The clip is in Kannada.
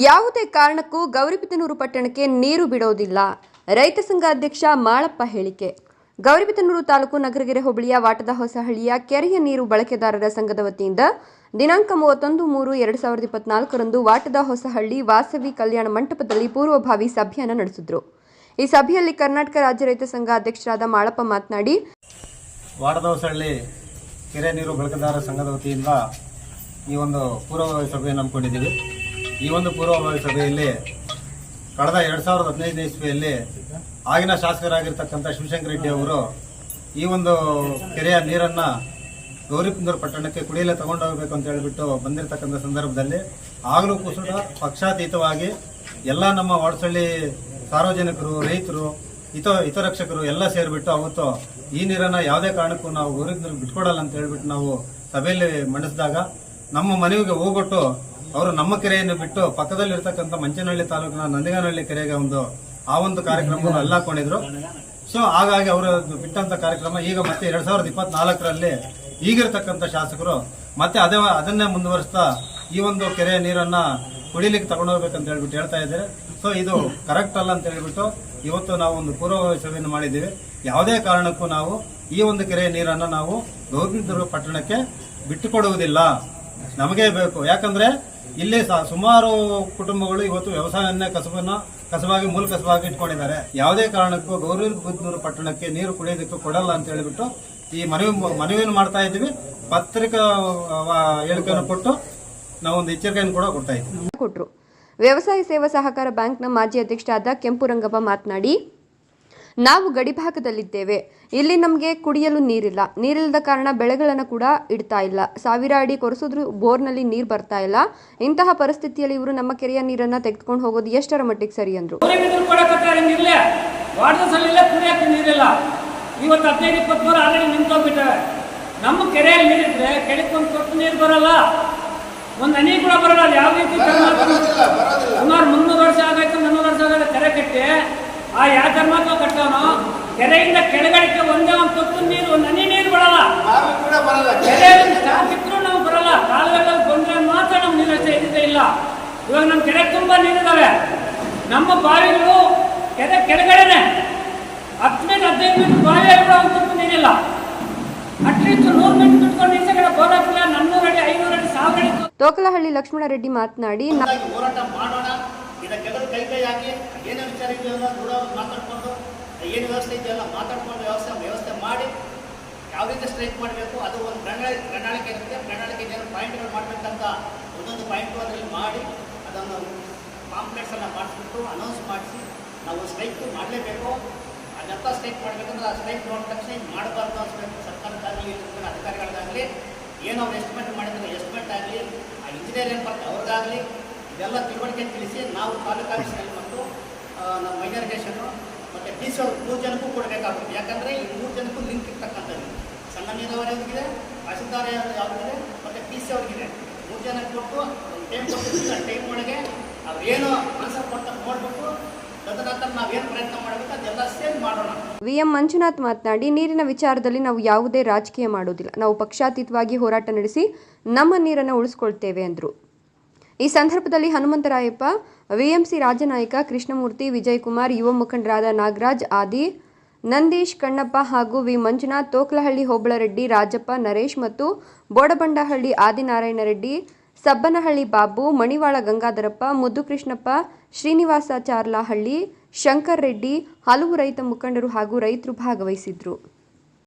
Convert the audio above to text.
ಯಾವುದೇ ಕಾರಣಕ್ಕೂ ಗೌರಿಬಿದನೂರು ಪಟ್ಟಣಕ್ಕೆ ನೀರು ಬಿಡೋದಿಲ್ಲ. ರೈತ ಸಂಘ ಅಧ್ಯಕ್ಷ ಮಾಳಪ್ಪ ಹೇಳಿಕೆ. ಗೌರಿಬಿದನೂರು ತಾಲೂಕು ನಗರಗೆರೆ ಹೋಬಳಿಯ ವಾಟದ ಹೊಸಹಳ್ಳಿಯ ಕೆರೆಯ ನೀರು ಬಳಕೆದಾರರ ಸಂಘದ ವತಿಯಿಂದ ದಿನಾಂಕ ಮೂವತ್ತೊಂದು ಮೂರು ಎರಡು ಸಾವಿರದ ಇಪ್ಪತ್ನಾಲ್ಕರಂದು ವಾಟದ ಹೊಸಹಳ್ಳಿ ವಾಸವಿ ಕಲ್ಯಾಣ ಮಂಟಪದಲ್ಲಿ ಪೂರ್ವಭಾವಿ ಸಭೆಯನ್ನು ನಡೆಸಿದ್ರು. ಈ ಸಭೆಯಲ್ಲಿ ಕರ್ನಾಟಕ ರಾಜ್ಯ ರೈತ ಸಂಘ ಅಧ್ಯಕ್ಷರಾದ ಮಾಳಪ್ಪ ಮಾತನಾಡಿ, ವಾಟದ ಹೊಸಹಳ್ಳಿ ಕೆರೆ ನೀರು ಬಳಕೆದಾರರ ಸಂಘದ ವತಿಯಿಂದ ಈ ಒಂದು ಪೂರ್ವಭಾವಿ ಸಭೆಯನ್ನು ಹಮ್ಮಿಕೊಂಡಿದ್ದೀವಿ. ಈ ಒಂದು ಪೂರ್ವಭಾವಿ ಸಭೆಯಲ್ಲಿ ಕಳೆದ ಎರಡ್ ಸಾವಿರದ ಹದಿನೈದನೇ ಇಸ್ವಿಯಲ್ಲಿ ಆಗಿನ ಶಾಸಕರಾಗಿರ್ತಕ್ಕಂಥ ಶಿವಶಂಕರ ರೆಡ್ಡಿ ಅವರು ಈ ಒಂದು ಕೆರೆಯ ನೀರನ್ನ ಗೌರಿಕುಂದೂರು ಪಟ್ಟಣಕ್ಕೆ ಕುಡಿಯಲೇ ಹೋಗಬೇಕು ಅಂತ ಹೇಳಿಬಿಟ್ಟು ಬಂದಿರತಕ್ಕಂಥ ಸಂದರ್ಭದಲ್ಲಿ ಆಗಲೂ ಕೂಡ ಪಕ್ಷಾತೀತವಾಗಿ ಎಲ್ಲ ನಮ್ಮ ವಾಡಸಳ್ಳಿ ಸಾರ್ವಜನಿಕರು, ರೈತರು, ಹಿತ, ಹಿತರಕ್ಷಕರು ಎಲ್ಲ ಸೇರಿಬಿಟ್ಟು ಅವತ್ತು ಈ ನೀರನ್ನ ಯಾವುದೇ ಕಾರಣಕ್ಕೂ ನಾವು ಗೌರಿಕುಂದೂರು ಬಿಟ್ಕೊಡಲ್ಲ ಅಂತ ಹೇಳಿಬಿಟ್ಟು ನಾವು ಸಭೆಯಲ್ಲಿ ಮಂಡಿಸಿದಾಗ ನಮ್ಮ ಮನೆಗೆ ಹೋಗ್ಬಿಟ್ಟು ಅವರು ನಮ್ಮ ಕೆರೆಯನ್ನು ಬಿಟ್ಟು ಪಕ್ಕದಲ್ಲಿರ್ತಕ್ಕಂಥ ಮಂಚನಹಳ್ಳಿ ತಾಲೂಕಿನ ನಂದಿಗಾನಹಳ್ಳಿ ಕೆರೆಗೆ ಒಂದು ಆ ಒಂದು ಕಾರ್ಯಕ್ರಮವನ್ನು ಎಲ್ಲ ಹಾಕೊಂಡಿದ್ರು ಸೊ ಹಾಗಾಗಿ ಅವರು ಬಿಟ್ಟಂತ ಕಾರ್ಯಕ್ರಮ ಈಗ ಮತ್ತೆ ಎರಡ್ ಸಾವಿರದ ಇಪ್ಪತ್ನಾಲ್ಕರಲ್ಲಿ ಈಗಿರ್ತಕ್ಕಂಥ ಶಾಸಕರು ಮತ್ತೆ ಅದೇ ಅದನ್ನೇ ಮುಂದುವರಿಸ್ತಾ ಈ ಒಂದು ಕೆರೆಯ ನೀರನ್ನ ಕುಡಿಲಿಕ್ಕೆ ತಗೊಂಡೋಗ್ಬೇಕಂತ ಹೇಳ್ಬಿಟ್ಟು ಹೇಳ್ತಾ ಇದ್ದಾರೆ. ಸೊ ಇದು ಕರೆಕ್ಟ್ ಅಲ್ಲ ಅಂತ ಹೇಳ್ಬಿಟ್ಟು ಇವತ್ತು ನಾವು ಒಂದು ಪೂರ್ವ ಸಭೆಯನ್ನು ಮಾಡಿದ್ದೀವಿ. ಯಾವುದೇ ಕಾರಣಕ್ಕೂ ನಾವು ಈ ಒಂದು ಕೆರೆಯ ನೀರನ್ನ ನಾವು ಗೌರಿಬಿದನೂರು ಪಟ್ಟಣಕ್ಕೆ ಬಿಟ್ಟುಕೊಡುವುದಿಲ್ಲ. ನಮಗೆ ಬೇಕು. ಯಾಕಂದ್ರೆ ಇಲ್ಲಿ ಸುಮಾರು ಕುಟುಂಬಗಳು ಇವತ್ತು ವ್ಯವಸಾಯವನ್ನೇ ಕಸಬನ್ನ ಕಸವಾಗಿ, ಮೂಲ ಕಸವಾಗಿ ಇಟ್ಕೊಂಡಿದ್ದಾರೆ. ಯಾವುದೇ ಕಾರಣಕ್ಕೂ ಗೌರಿ ಬುದ್ದೂರು ಪಟ್ಟಣಕ್ಕೆ ನೀರು ಕುಡಿಯೋದಕ್ಕೆ ಕೊಡಲ್ಲ ಅಂತ ಹೇಳಿಬಿಟ್ಟು ಈ ಮನವಿ ಮನವಿಯನ್ನು ಮಾಡ್ತಾ ಇದ್ದೀವಿ. ಪತ್ರಿಕಾ ಹೇಳಿಕೆಯನ್ನು ಕೊಟ್ಟು ನಾವೊಂದು ಎಚ್ಚರಿಕೆಯನ್ನು ಕೂಡ ಕೊಡ್ತಾ ಇದ್ದೀವಿ. ಕೊಟ್ಟರು ವ್ಯವಸಾಯ ಸೇವಾ ಸಹಕಾರ ಬ್ಯಾಂಕ್ನ ಮಾಜಿ ಅಧ್ಯಕ್ಷರಾದ ಕೆಂಪು ರಂಗಪ್ಪ ಮಾತನಾಡಿ ನಾವು ಗಡಿಭಾಗದಲ್ಲಿದ್ದೇವೆ ಇಲ್ಲಿ ನಮಗೆ ಕುಡಿಯಲು ನೀರಿಲ್ಲ. ನೀರಿಲ್ಲದ ಕಾರಣ ಬೆಳೆಗಳನ್ನು ಕೂಡ ಇಡ್ತಾ ಇಲ್ಲ. ಸಾವಿರ ಅಡಿ ಕೊರೆಸಿದ್ರು ಬೋರ್ನಲ್ಲಿ ನೀರು ಬರ್ತಾ ಇಲ್ಲ. ಇಂತಹ ಪರಿಸ್ಥಿತಿಯಲ್ಲಿ ಇವರು ನಮ್ಮ ಕೆರೆಯ ನೀರನ್ನು ತೆಗೆದುಕೊಂಡು ಹೋಗೋದು ಎಷ್ಟರ ಮಟ್ಟಿಗೆ ಸರಿ ಅಂದರು. ಇವತ್ತು ಹದಿನೈದು ಇಪ್ಪತ್ಮೂರು ಆಲ್ರೆಡಿ ನಿಂತೋಗ್ಬಿಟ್ಟವೆ. ನಮ್ಮ ಕೆರೆಯಲ್ಲಿ ನೀರಿದ್ರೆ ಕೆಳಕ್ಕೆ ಒಂದು ತೊಟ್ಟು ನೀರು ಬರಲ್ಲ. ಒಂದು ಹನಿ ಕೂಡ ಬರಲ್ಲ. ಅದು ಯಾವ ರೀತಿ ಸುಮಾರು ಮುನ್ನೂರು ವರ್ಷ ಆಗೈತೆ ಮುನ್ನೂರು ವರ್ಷ ಆಗಲ್ಲ ಕೆರೆ ಕಟ್ಟಿ ಆ ಯಾವ ಧರ್ಮಕ್ಕೂ ಕಟ್ಟೋನು? ಕೆರೆಯಿಂದ ಕೆಳಗಡೆಗೆ ಒಂದೇ ಒಂದು ತುತ್ತು ನೀರು ಒಂದು ಹನಿ ನೀರು ಬರಲ್ಲ. ಕೆರೆಯಲ್ಲಿ ನಮ್ಗೆ ಬರಲ್ಲ. ಕಾಲುವೆಗಳಲ್ಲಿ ಬಂದ್ರೆ ಮಾತ್ರ ನಮ್ಗೆ ನೀರು ಇದ್ದಿದ್ದೇ ಇಲ್ಲ. ಇವಾಗ ನಮ್ಮ ಕೆರೆ ತುಂಬಾ ನೀರಿದ್ದಾವೆ ನಮ್ಮ ಬಾವಿಗಳು ಕೆರೆ ಕೆಳಗಡೆನೆ. ಹತ್ತು ಮೀಟರ್ ಹದಿನೈದು ಮೀಟರ್ ಬಾವಿ ಕೂಡ ಒಂದು ತುತ್ತು ನೀರಿಲ್ಲ. ಅಟ್ಲೀಸ್ಟ್ ನೂರು ಮೀಟರ್ ಬಿಟ್ಕೊಂಡು ಈಚೆ ಕಡೆ ಬೋರ್ ಹಾಕಿಲ್ಲ ನನ್ನೂರು ಅಡಿ ಐನೂರು ಅಡಿ ಸಾವಿರ ಅಡಿ ತೋಕಲಹಳ್ಳಿ ಲಕ್ಷ್ಮಣರೆಡ್ಡಿ ಮಾತನಾಡಿ ಹೋರಾಟ ಮಾಡೋಣ. ಇದಕ್ಕೆಲ್ಲರೂ ಕೈ ಕೈ ಹಾಕಿ ಏನೋ ವಿಚಾರ ಇದೆಯಲ್ಲ ದೂರ ಮಾತಾಡ್ಕೊಂಡು, ಏನು ವ್ಯವಸ್ಥೆ ಇದೆಯಲ್ಲ ಮಾತಾಡ್ಕೊಂಡು ವ್ಯವಸ್ಥೆ ವ್ಯವಸ್ಥೆ ಮಾಡಿ ಯಾವ ರೀತಿ ಸ್ಟ್ರೈಕ್ ಮಾಡಬೇಕು, ಅದು ಒಂದು ಪ್ರಣಾಳಿ ಪ್ರಣಾಳಿಕೆ ಇರುತ್ತೆ. ಪ್ರಣಾಳಿಕೆ ಏನು ಪಾಯಿಂಟ್ಗಳು ಮಾಡಬೇಕಂತ ಒಂದೊಂದು ಪಾಯಿಂಟು ಅದರಲ್ಲಿ ಮಾಡಿ ಅದನ್ನು ಕಾಂಪ್ಲೆಕ್ಸನ್ನು ಮಾಡಿಸ್ಬಿಟ್ಟು ಅನೌನ್ಸ್ ಮಾಡಿಸಿ, ನಾವು ಸ್ಟ್ರೈಕ್ ಮಾಡಲೇಬೇಕು. ಅದೆಲ್ಲ ಸ್ಟ್ರೈಕ್ ಮಾಡಬೇಕಂದ್ರೆ ಆ ಸ್ಟ್ರೈಕ್ ನೋಡಿದ ತಕ್ಷಣ ಹಿಂಗೆ ಮಾಡಬಾರ್ದು ಅನ್ಸ್ಬೇಕು. ಸರ್ಕಾರಕ್ಕಾಗಲಿ ಅಧಿಕಾರಿಗಳಿಗಾಗಲಿ ಏನೋ ಅವ್ರು ಎಸ್ಟಿಮೇಟ್ ಮಾಡಿದ್ರೆ ಎಸ್ಟಿಮೇಟ್ ಆಗಲಿ, ಆ ಇಂಜಿನಿಯರ್ ಏನು ಬರ್ತಾರೆ ಅವ್ರಿಗಾಗಲಿ ಇದೆಲ್ಲ ತಿಳುವಳಿಕೆ ತಿಳಿಸಿ ನಾವು ತಾಲೂಕು ಆಫೀಸಲ್ಲಿ ಮತ್ತು ನಮ್ಮ ನಮ್ಮ ಮೈನಾರಿಟೇಷನ್ನು ಮತ್ತು ಡಿ ಸಿ ಅವ್ರು ಮೂರು ಜನಕ್ಕೂ ಕೊಡಬೇಕಾಗುತ್ತೆ. ಯಾಕಂದರೆ ಈ ಮೂರು ಜನಕ್ಕೂ ಲಿಂಕ್ ಇರ್ತಕ್ಕಂಥದ್ದು. ಸಣ್ಣ ನೀರಾವರಿ ಅವ್ರಿಗಿದೆ ತಹಸೀಲ್ದಾರ್ ಯಾವ್ದಿದೆ ಮತ್ತು ಡಿ ಸಿ ಅವ್ರಿಗಿದೆ. ಮೂರು ಜನಕ್ಕೆ ಕೊಟ್ಟು ಟೈಮ್ ಕೊಟ್ಟಿರ್ತೀವಿ ಆ ಟೈಮ್ ಒಳಗೆ ಅವ್ರೇನು ಆನ್ಸರ್ ಕೊಡ್ತಾರೆ ನೋಡ್ಬಿಟ್ಟು ವಿಎಂ ಮಂಜುನಾಥ್ ಮಾತನಾಡಿ, ನೀರಿನ ವಿಚಾರದಲ್ಲಿ ನಾವು ಯಾವುದೇ ರಾಜಕೀಯ ಮಾಡೋದಿಲ್ಲ. ನಾವು ಪಕ್ಷಾತೀತವಾಗಿ ಹೋರಾಟ ನಡೆಸಿ ನಮ್ಮ ನೀರನ್ನು ಉಳಿಸ್ಕೊಳ್ತೇವೆ ಎಂದರು ಈ ಸಂದರ್ಭದಲ್ಲಿ ಹನುಮಂತರಾಯಪ್ಪ, ವಿಎಂಸಿ ರಾಜನಾಯಕ ಕೃಷ್ಣಮೂರ್ತಿ, ವಿಜಯಕುಮಾರ್, ಯುವ ಮುಖಂಡರಾದ ನಾಗರಾಜ್, ಆದಿ, ನಂದೀಶ್ ಕಣ್ಣಪ್ಪ ಹಾಗೂ ವಿ. ಮಂಜುನಾಥ್, ತೋಕ್ಲಹಳ್ಳಿ ಹೋಬಳರೆಡ್ಡಿ, ರಾಜಪ್ಪ, ನರೇಶ್ ಮತ್ತು ಬೋಡಬಂಡಹಳ್ಳಿ ಆದಿನಾರಾಯಣ ರೆಡ್ಡಿ ಸಬ್ಬನಹಳ್ಳಿ ಬಾಬು, ಮಣಿವಾಳ ಗಂಗಾಧರಪ್ಪ, ಮುದ್ದುಕೃಷ್ಣಪ್ಪ, ಶ್ರೀನಿವಾಸ ಚಾರ್ಲಹಳ್ಳಿ, ಶಂಕರ್ ರೆಡ್ಡಿ, ಹಲವು ರೈತ ಮುಖಂಡರು ಹಾಗೂ ರೈತರು ಭಾಗವಹಿಸಿದ್ರು.